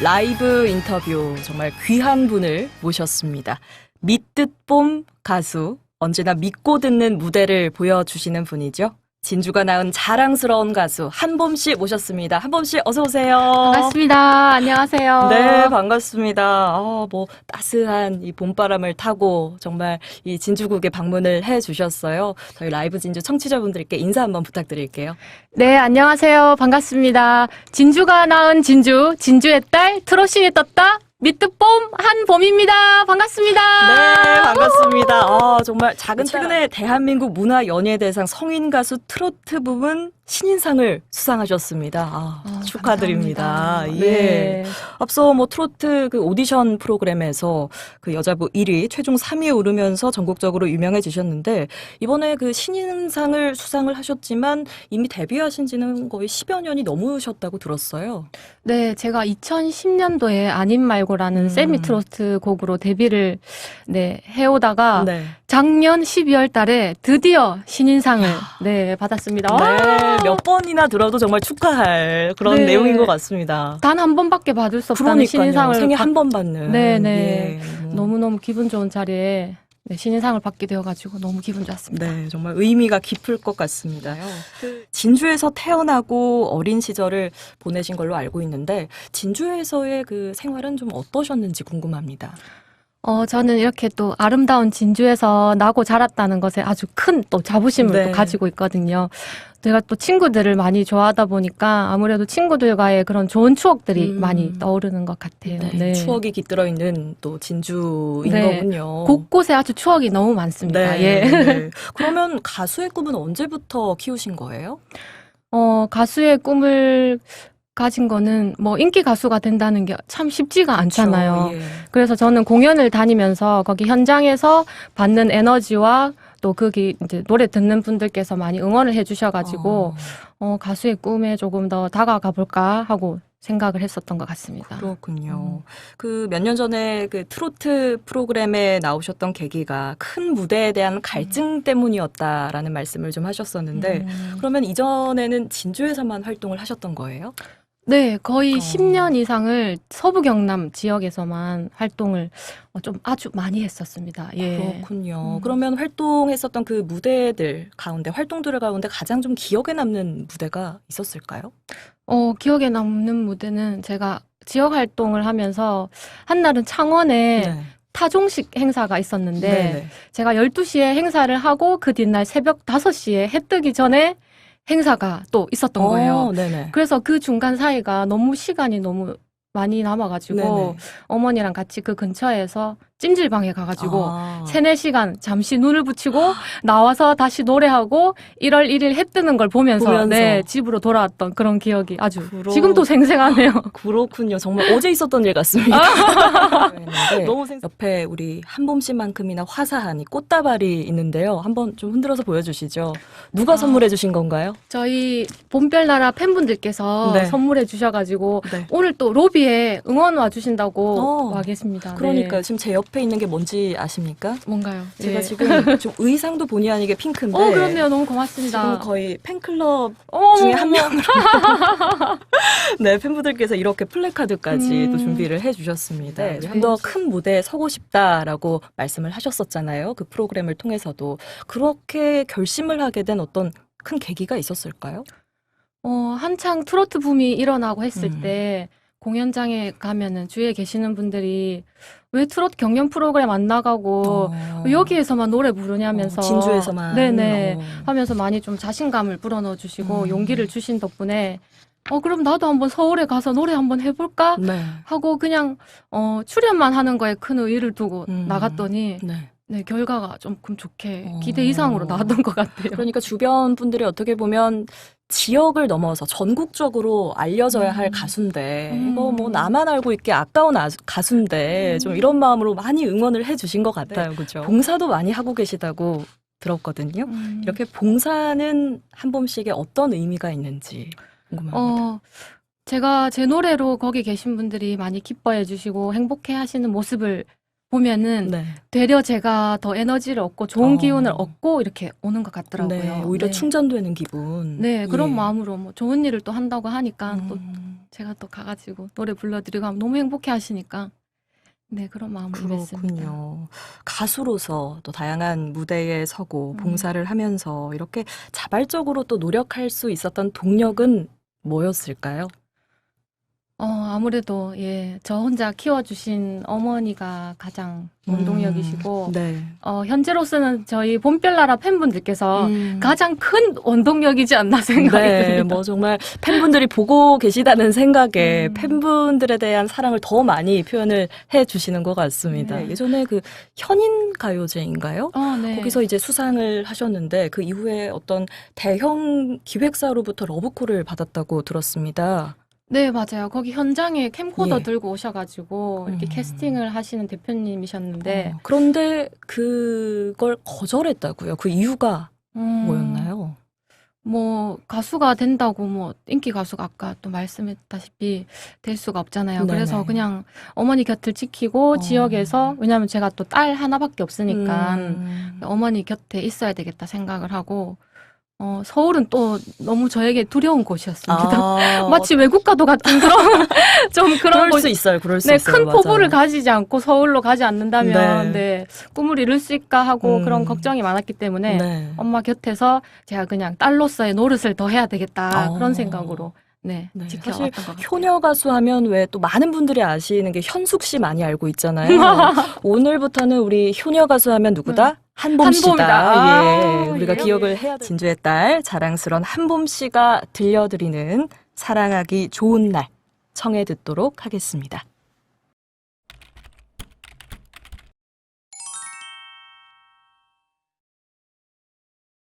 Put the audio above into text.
라이브 인터뷰 정말 귀한 분을 모셨습니다. 믿듯 봄 가수 언제나 믿고 듣는 무대를 보여주시는 분이죠. 진주가 낳은 자랑스러운 가수 한봄 씨 모셨습니다. 한봄 씨 어서 오세요. 반갑습니다. 안녕하세요. 네, 반갑습니다. 아, 뭐 따스한 이 봄바람을 타고 정말 이 진주국에 방문을 해 주셨어요. 저희 라이브 진주 청취자분들께 인사 한번 부탁드릴게요. 네, 안녕하세요. 반갑습니다. 진주가 낳은 진주, 진주의 딸, 트로신이 떴다. 미트봄 한봄입니다. 반갑습니다. 네, 반갑습니다. 아, 정말 작은 최근에 대한민국 문화연예대상 성인 가수 트로트 부문 신인상을 수상하셨습니다. 아, 아, 축하드립니다. 감사합니다. 예. 네. 앞서 뭐 트로트 그 오디션 프로그램에서 그 여자부 1위, 최종 3위에 오르면서 전국적으로 유명해지셨는데 이번에 그 신인상을 수상을 하셨지만 이미 데뷔하신 지는 거의 10여 년이 넘으셨다고 들었어요. 네, 제가 2010년도에 아님 말고라는 음. 세미 트로트 곡으로 데뷔를 네, 해오다가 네. 작년 12월 달에 드디어 신인상을 네, 받았습니다. 네, 몇 번이나 들어도 정말 축하할 그런 네. 내용인 것 같습니다. 단 한 번밖에 받을 수 없다는 그러니까요. 신인상을 생애 받- 한번 받는. 네네. 예. 너무 너무 기분 좋은 자리에 네, 신인상을 받게 되어가지고 너무 기분 좋았습니다. 네, 정말 의미가 깊을 것 같습니다요. 진주에서 태어나고 어린 시절을 보내신 걸로 알고 있는데 진주에서의 그 생활은 좀 어떠셨는지 궁금합니다. 어, 저는 이렇게 또 아름다운 진주에서 나고 자랐다는 것에 아주 큰 또 자부심을 네. 또 가지고 있거든요. 제가 또 친구들을 많이 좋아하다 보니까 아무래도 친구들과의 그런 좋은 추억들이 음. 많이 떠오르는 것 같아요. 네, 네. 추억이 깃들어 있는 또 진주인 네. 거군요. 곳곳에 아주 추억이 너무 많습니다. 네, 예. 네. 그러면 가수의 꿈은 언제부터 키우신 거예요? 어, 가수의 꿈을 가진 거는 뭐 인기 가수가 된다는 게 참 쉽지가 않잖아요. 그렇죠. 예. 그래서 저는 공연을 다니면서 거기 현장에서 받는 에너지와 또 거기 이제 노래 듣는 분들께서 많이 응원을 해주셔가지고 어, 어, 가수의 꿈에 조금 더 다가가 볼까 하고 생각을 했었던 것 같습니다. 그렇군요. 그몇 년 전에 그 트로트 프로그램에 나오셨던 계기가 큰 무대에 대한 갈증 때문이었다라는 말씀을 좀 하셨었는데 음. 그러면 이전에는 진주에서만 활동을 하셨던 거예요? 네, 거의 어. 10년 이상을 서부 경남 지역에서만 활동을 어, 좀 아주 많이 했었습니다. 예. 그렇군요. 음. 그러면 활동했었던 그 무대들 가운데 활동들 가운데 가장 좀 기억에 남는 무대가 있었을까요? 어, 기억에 남는 무대는 제가 지역 활동을 하면서 한 날은 창원에 타종식 행사가 있었는데 네네. 제가 12시에 행사를 하고 그 뒷날 새벽 5시에 해 뜨기 전에 행사가 또 있었던 거예요. 어, 네네. 그래서 그 중간 사이가 너무 시간이 너무 많이 남아가지고 네네. 어머니랑 같이 그 근처에서 찜질방에 가가지고 아. 세네 시간 잠시 눈을 붙이고 나와서 다시 노래하고 1월 1일 해 뜨는 걸 보면서, 보면서. 네, 집으로 돌아왔던 그런 기억이 아주 그러- 지금도 생생하네요. 그렇군요. 정말 어제 있었던 일 같습니다. 네. 너무 생... 옆에 우리 한봄 씨만큼이나 화사한 이 꽃다발이 있는데요. 한번 좀 흔들어서 보여주시죠. 누가 아. 선물해 주신 건가요? 저희 봄별나라 팬분들께서 네. 선물해 주셔가지고 네. 오늘 또 로비에 응원 와 주신다고 어. 와 계십니다. 그러니까 네. 지금 제 옆에 있는 게 뭔지 아십니까? 뭔가요? 제가 예. 지금 좀 의상도 본의 아니게 핑크인데 어, 그럼요. 너무 고맙습니다. 지금 거의 팬클럽 어머, 중에 한 명으로 네 팬분들께서 이렇게 플래카드까지 음. 또 준비를 해주셨습니다. 네, 좀더 큰 무대에 서고 싶다라고 말씀을 하셨었잖아요. 그 프로그램을 통해서도 그렇게 결심을 하게 된 어떤 큰 계기가 있었을까요? 어, 한창 트로트 붐이 일어나고 했을 음. 때 공연장에 가면은 주위에 계시는 분들이 왜 트로트 경연 프로그램 안 나가고 어. 여기에서만 노래 부르냐면서 어, 진주에서만 네네 어. 하면서 많이 좀 자신감을 불어넣어 주시고 음. 용기를 주신 덕분에 어 그럼 나도 한번 서울에 가서 노래 한번 해볼까 네. 하고 그냥 어 출연만 하는 거에 큰 의의를 두고 음. 나갔더니 네. 네 결과가 조금 좋게 어. 기대 이상으로 나왔던 것 같아요. 그러니까 주변 분들이 어떻게 보면 지역을 넘어서 전국적으로 알려져야 할 음. 가수인데 음. 뭐, 뭐 나만 알고 있게 아까운 아- 가수인데 좀 이런 마음으로 많이 응원을 해주신 것 같아요. 그렇죠. 봉사도 많이 하고 계시다고 들었거든요. 음. 이렇게 봉사는 한 봄씩에 어떤 의미가 있는지 궁금합니다. 어, 제가 제 노래로 거기 계신 분들이 많이 기뻐해 주시고 행복해 하시는 모습을 보면은 네. 되려 제가 더 에너지를 얻고 좋은 어. 기운을 얻고 이렇게 오는 것 같더라고요. 네, 오히려 네. 충전되는 기분. 네, 그런 예. 마음으로 뭐 좋은 일을 또 한다고 하니까 또 음, 제가 또 가가지고 노래 불러드리고 하면 너무 행복해 하시니까 네, 그런 마음으로 했습니다. 그렇군요. 가수로서 또 다양한 무대에 서고 음. 봉사를 하면서 이렇게 자발적으로 또 노력할 수 있었던 동력은 뭐였을까요? 어, 아무래도 예, 저 혼자 키워주신 어머니가 가장 원동력이시고 음, 네. 어, 현재로서는 저희 봄별나라 팬분들께서 음. 가장 큰 원동력이지 않나 생각이 네, 듭니다. 뭐 정말 팬분들이 보고 계시다는 생각에 음. 팬분들에 대한 사랑을 더 많이 표현을 해 주시는 것 같습니다. 네. 예전에 그 현인 가요제인가요? 어, 네. 거기서 이제 수상을 하셨는데 그 이후에 어떤 대형 기획사로부터 러브콜을 받았다고 들었습니다. 네, 맞아요. 거기 현장에 캠코더 예. 들고 오셔 가지고 이렇게 음. 캐스팅을 하시는 대표님이셨는데 어, 그런데 그걸 거절했다고요. 그 이유가 음, 뭐였나요? 뭐 가수가 된다고 뭐 인기 가수가 아까 또 말씀했다시피 될 수가 없잖아요. 그래서 그냥 어머니 곁을 지키고 어. 지역에서 왜냐하면 제가 또 딸 하나밖에 없으니까 음. 어머니 곁에 있어야 되겠다 생각을 하고 어, 서울은 또 너무 저에게 두려운 곳이었습니다. 아, 마치 외국 가도 같은 그런 좀 그런 그럴 곳 수 있어요. 그럴 수 네, 있어요. 큰 맞아요. 포부를 가지지 않고 서울로 가지 않는다면 네. 네. 꿈을 이룰 수 있을까 하고 음. 그런 걱정이 많았기 때문에 네. 엄마 곁에서 제가 그냥 딸로서의 노릇을 더 해야 되겠다 어. 그런 생각으로 네, 네, 사실. 효녀 가수 하면 왜 또 많은 분들이 아시는 게 현숙 씨 많이 알고 있잖아요. 오늘부터는 우리 효녀 가수 하면 누구다? 한봄 씨다. 한봄이다. 예, 아, 우리가 예. 기억을 해야 돼. 진주의 딸 자랑스런 한봄 씨가 들려드리는 사랑하기 좋은 날 청해 듣도록 하겠습니다.